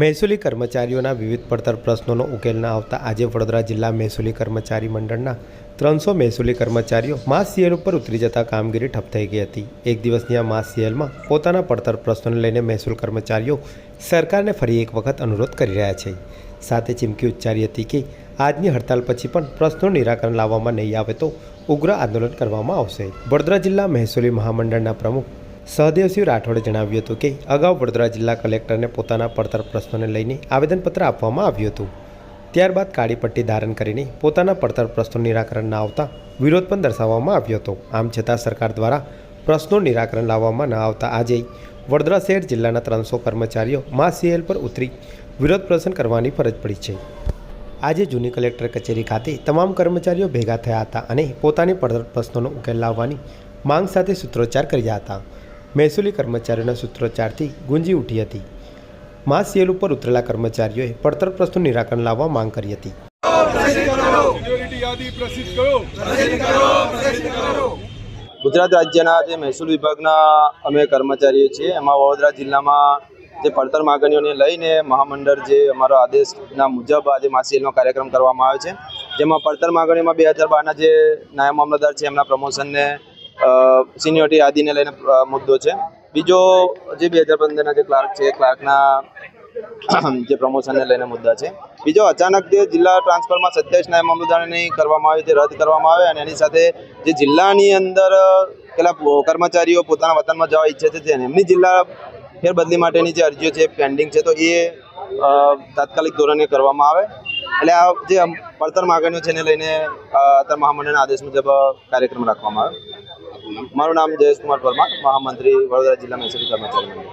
મહેસૂલી કર્મચારીઓના વિવિધ પડતર પ્રશ્નોનો ઉકેલ ન આવતા આજે વડોદરા જિલ્લા મહેસૂલી કર્મચારી મંડળના ત્રણસો મહેસૂલી કર્મચારીઓ માસ સીએલ ઉપર ઉતરી જતા કામગીરી ઠપ થઈ ગઈ હતી. એક દિવસની આ માસ સીએલમાં પોતાના પડતર પ્રશ્નોને લઈને મહેસૂલ કર્મચારીઓ સરકારને ફરી એક વખત અનુરોધ કરી રહ્યા છે. સાથે ચીમકી ઉચ્ચારી હતી કે, આજની હડતાલ પછી પણ પ્રશ્નોનું નિરાકરણ લાવવામાં નહીં આવે તો ઉગ્ર આંદોલન કરવામાં આવશે. વડોદરા જિલ્લા મહેસૂલી મહામંડળના પ્રમુખ સહદેવસિંહ રાઠોડે જણાવ્યું હતું કે અગાઉ વડોદરા જિલ્લા કલેક્ટરને પોતાના પડતર પ્રશ્નોને લઈને આવેદનપત્ર આપવામાં આવ્યું હતું. ત્યારબાદ કાળી પટ્ટી ધારણ કરીને પોતાના પડતર પ્રશ્નો નિરાકરણ ન આવતા વિરોધ પણ દર્શાવવામાં આવ્યો હતો. આમ છતાં સરકાર દ્વારા પ્રશ્નો નિરાકરણ લાવવામાં ન આવતા આજે વડોદરા શહેર જિલ્લાના ત્રણસો કર્મચારીઓ મા સીએલ પર ઉતરી વિરોધ પ્રદર્શન કરવાની ફરજ પડી છે. આજે જૂની કલેક્ટર કચેરી ખાતે તમામ કર્મચારીઓ ભેગા થયા હતા અને પોતાની પડતર પ્રશ્નોનો ઉકેલ લાવવાની માંગ સાથે સૂત્રોચ્ચાર કર્યા હતા. મહેસૂલી કર્મચારીઓના સૂત્રોચ્ચારથી ગુંજી ઉઠી હતી. માસ સેલ ઉપર ઉતરેલા કર્મચારીઓએ પડતર પ્રશ્નનું નિરાકરણ લાવવા માંગ કરી હતી. ગુજરાત રાજ્યના જે મહેસૂલ વિભાગના અમે કર્મચારીઓ છીએ એમાં વડોદરા જિલ્લામાં જે પડતર માગણીઓને લઈને મહામંડળ જે અમારો આદેશના મુજબ આજે માસીએલનો કાર્યક્રમ કરવામાં આવે છે. જેમાં પડતર માગણીઓમાં બે હજાર બારના જે નાયબ મામલતદાર છે એમના પ્રમોશનને સિનિયોરિટી આદિને લઈને મુદ્દો છે. બીજો જે બે હજાર પંદરના જે ક્લાર્ક છે ક્લાર્કના જે પ્રમોશનને લઈને મુદ્દા છે. બીજો અચાનક જે જિલ્લા ટ્રાન્સફરમાં સત્યાવીસ નાયબ મામલતદારની કરવામાં આવી તે રદ કરવામાં આવે અને એની સાથે જે જિલ્લાની અંદર પેલા કર્મચારીઓ પોતાના વતનમાં જવા ઈચ્છે છે તેને એમની જિલ્લા ફેરબદલી માટેની જે અરજીઓ છે પેન્ડિંગ છે, તો એ તાત્કાલિક ધોરણે કરવામાં આવે. એટલે આ જે પડતર માગણીઓ છે, એને લઈને અત્યારે મહામંડળના આદેશ મુજબ કાર્યક્રમ રાખવામાં આવે. મારું નામ જયેશ કુમાર પરમાર મહામંત્રી વડોદરા જિલ્લા મહેસૂલી કર્મચારી